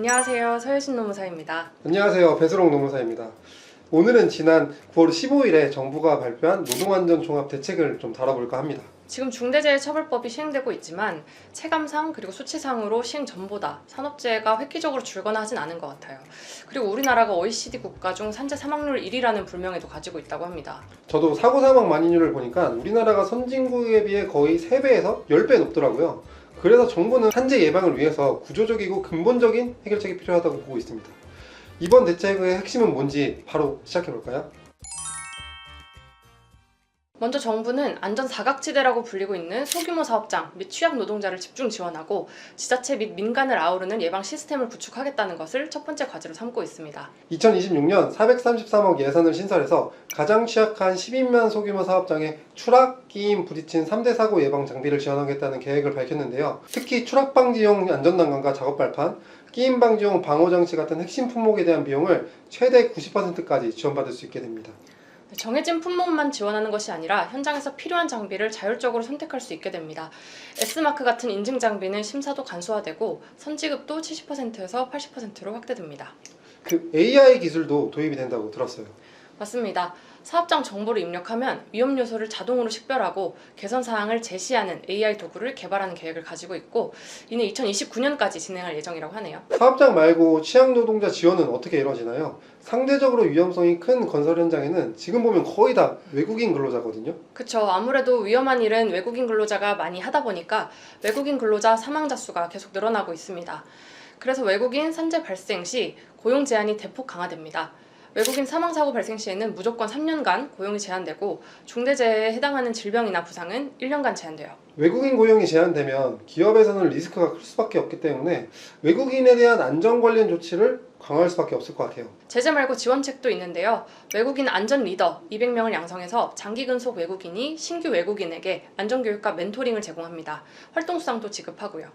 안녕하세요. 서효신 노무사입니다. 안녕하세요. 배수롱 노무사입니다. 오늘은 지난 9월 15일에 정부가 발표한 노동안전 종합 대책을 좀 다뤄볼까 합니다. 지금 중대재해처벌법이 시행되고 있지만 체감상 그리고 수치상으로 시행 전보다 산업재해가 획기적으로 줄거나 하진 않은 것 같아요. 그리고 우리나라가 OECD 국가 중 산재 사망률 1위라는 불명예도 가지고 있다고 합니다. 저도 사고 사망 만인율을 보니까 우리나라가 선진국에 비해 거의 3배에서 10배 높더라고요. 그래서 정부는 산재 예방을 위해서 구조적이고 근본적인 해결책이 필요하다고 보고 있습니다. 이번 대책의 핵심은 뭔지 바로 시작해 볼까요? 먼저 정부는 안전 사각지대라고 불리고 있는 소규모 사업장 및 취약 노동자를 집중 지원하고 지자체 및 민간을 아우르는 예방 시스템을 구축하겠다는 것을 첫 번째 과제로 삼고 있습니다. 2026년 433억 예산을 신설해서 가장 취약한 12만 소규모 사업장에 추락, 끼임, 부딪힌 3대 사고 예방 장비를 지원하겠다는 계획을 밝혔는데요. 특히 추락 방지용 안전난간과 작업 발판, 끼임 방지용 방호 장치 같은 핵심 품목에 대한 비용을 최대 90%까지 지원받을 수 있게 됩니다. 정해진 품목만 지원하는 것이 아니라 현장에서 필요한 장비를 자율적으로 선택할 수 있게 됩니다. S마크 같은 인증 장비는 심사도 간소화되고 선지급도 70%에서 80%로 확대됩니다. 그 AI 기술도 도입이 된다고 들었어요. 맞습니다. 사업장 정보를 입력하면 위험 요소를 자동으로 식별하고 개선 사항을 제시하는 AI 도구를 개발하는 계획을 가지고 있고 이는 2029년까지 진행할 예정이라고 하네요. 사업장 말고 취약 노동자 지원은 어떻게 이루어지나요? 상대적으로 위험성이 큰 건설 현장에는 지금 보면 거의 다 외국인 근로자거든요. 그쵸. 아무래도 위험한 일은 외국인 근로자가 많이 하다 보니까 외국인 근로자 사망자 수가 계속 늘어나고 있습니다. 그래서 외국인 산재 발생 시 고용 제한이 대폭 강화됩니다. 외국인 사망 사고 발생 시에는 무조건 3년간 고용이 제한되고 중대재해에 해당하는 질병이나 부상은 1년간 제한돼요. 외국인 고용이 제한되면 기업에서는 리스크가 클 수밖에 없기 때문에 외국인에 대한 안전 관련 조치를 강화할 수밖에 없을 것 같아요. 제재 말고 지원책도 있는데요. 외국인 안전 리더 200명을 양성해서 장기 근속 외국인이 신규 외국인에게 안전 교육과 멘토링을 제공합니다. 활동 수당도 지급하고요.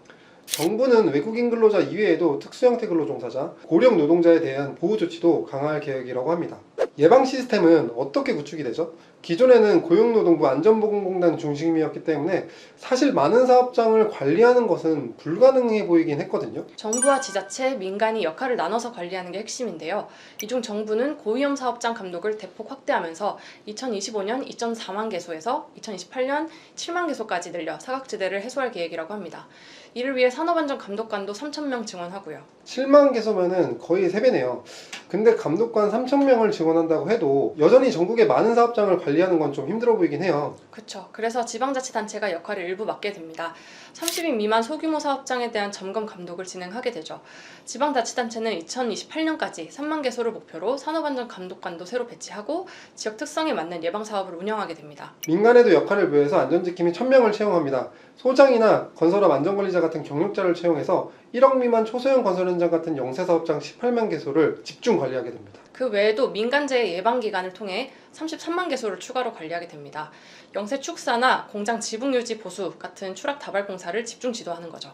정부는 외국인 근로자 이외에도 특수형태 근로종사자, 고령 노동자에 대한 보호 조치도 강화할 계획이라고 합니다. 예방 시스템은 어떻게 구축이 되죠? 기존에는 고용노동부 안전보건공단 중심이었기 때문에 사실 많은 사업장을 관리하는 것은 불가능해 보이긴 했거든요. 정부와 지자체, 민간이 역할을 나눠서 관리하는 게 핵심인데요. 이 중 정부는 고위험 사업장 감독을 대폭 확대하면서 2025년 2.4만 개소에서 2028년 7만 개소까지 늘려 사각지대를 해소할 계획이라고 합니다. 이를 위해 산업안전 감독관도 3,000명 증원하고요. 7만 개소면은 거의 3배네요. 근데 감독관 3,000명을 지원한 다고 해도 여전히 전국의 많은 사업장을 관리하는 건 좀 힘들어 보이긴 해요. 그렇죠. 그래서 지방자치단체가 역할을 일부 맡게 됩니다. 30인 미만 소규모 사업장에 대한 점검 감독을 진행하게 되죠. 지방자치단체는 2028년까지 3만 개소를 목표로 산업안전 감독관도 새로 배치하고 지역 특성에 맞는 예방 사업을 운영하게 됩니다. 민간에도 역할을 부여해서 안전지킴이 1000명을 채용합니다. 소장이나 건설업 안전관리자 같은 경력자를 채용해서 1억 미만 초소형 건설 현장 같은 영세사업장 18만 개소를 집중 관리하게 됩니다. 그 외에도 민간재해 예방 기관을 통해 33만 개소를 추가로 관리하게 됩니다. 영세 축사나 공장 지붕 유지 보수 같은 추락 다발 공사를 집중 지도하는 거죠.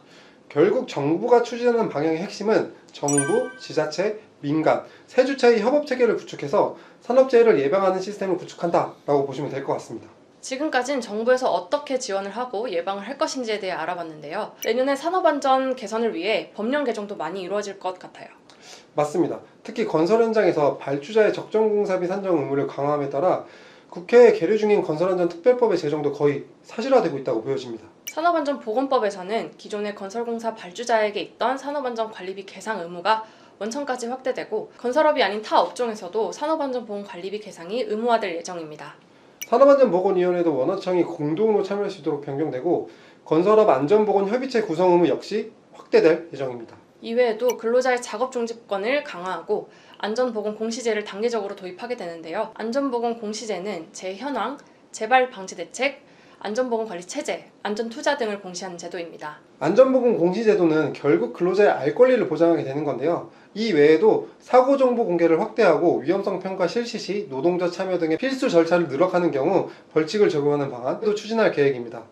결국 정부가 추진하는 방향의 핵심은 정부, 지자체, 민간, 세 주체의 협업 체계를 구축해서 산업재해를 예방하는 시스템을 구축한다라고 보시면 될 것 같습니다. 지금까진 정부에서 어떻게 지원을 하고 예방을 할 것인지에 대해 알아봤는데요. 내년에 산업안전 개선을 위해 법령 개정도 많이 이루어질 것 같아요. 맞습니다. 특히 건설 현장에서 발주자의 적정 공사비 산정 의무를 강화함에 따라 국회에 계류 중인 건설안전특별법의 제정도 거의 사실화되고 있다고 보여집니다. 산업안전보건법에서는 기존의 건설공사 발주자에게 있던 산업안전관리비 계상 의무가 원천까지 확대되고 건설업이 아닌 타 업종에서도 산업안전보건관리비 계상이 의무화될 예정입니다. 산업안전보건위원회도 원화청이 공동으로 참여할 수 있도록 변경되고 건설업 안전보건협의체 구성 의무 역시 확대될 예정입니다. 이외에도 근로자의 작업 중지권을 강화하고 안전보건 공시제를 단계적으로 도입하게 되는데요. 안전보건 공시제는 재현황, 재발 방지 대책, 안전보건 관리 체제, 안전 투자 등을 공시하는 제도입니다. 안전보건 공시 제도는 결국 근로자의 알 권리를 보장하게 되는 건데요. 이 외에도 사고 정보 공개를 확대하고 위험성 평가 실시 시 노동자 참여 등의 필수 절차를 늘어가는 경우 벌칙을 적용하는 방안도 추진할 계획입니다.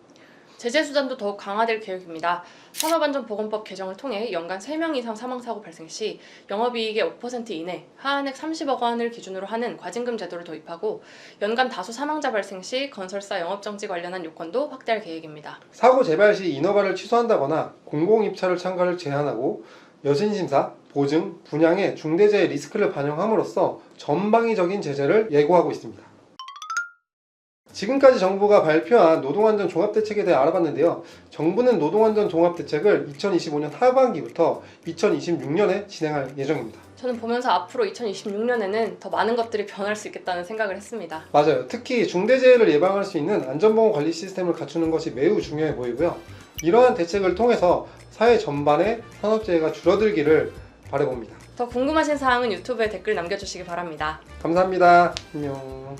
제재 수단도 더욱 강화될 계획입니다. 산업안전보건법 개정을 통해 연간 3명 이상 사망사고 발생 시 영업이익의 5% 이내 하한액 30억 원을 기준으로 하는 과징금 제도를 도입하고 연간 다수 사망자 발생 시 건설사 영업정지 관련한 요건도 확대할 계획입니다. 사고 재발 시 인허가를 취소한다거나 공공 입찰을 참가를 제한하고 여신심사, 보증, 분양의 중대재해 리스크를 반영함으로써 전방위적인 제재를 예고하고 있습니다. 지금까지 정부가 발표한 노동안전 종합대책에 대해 알아봤는데요. 정부는 노동안전 종합대책을 2025년 하반기부터 2026년에 진행할 예정입니다. 저는 보면서 앞으로 2026년에는 더 많은 것들이 변할 수 있겠다는 생각을 했습니다. 맞아요. 특히 중대재해를 예방할 수 있는 안전보건 관리 시스템을 갖추는 것이 매우 중요해 보이고요. 이러한 대책을 통해서 사회 전반의 산업재해가 줄어들기를 바라봅니다. 더 궁금하신 사항은 유튜브에 댓글 남겨주시기 바랍니다. 감사합니다. 안녕.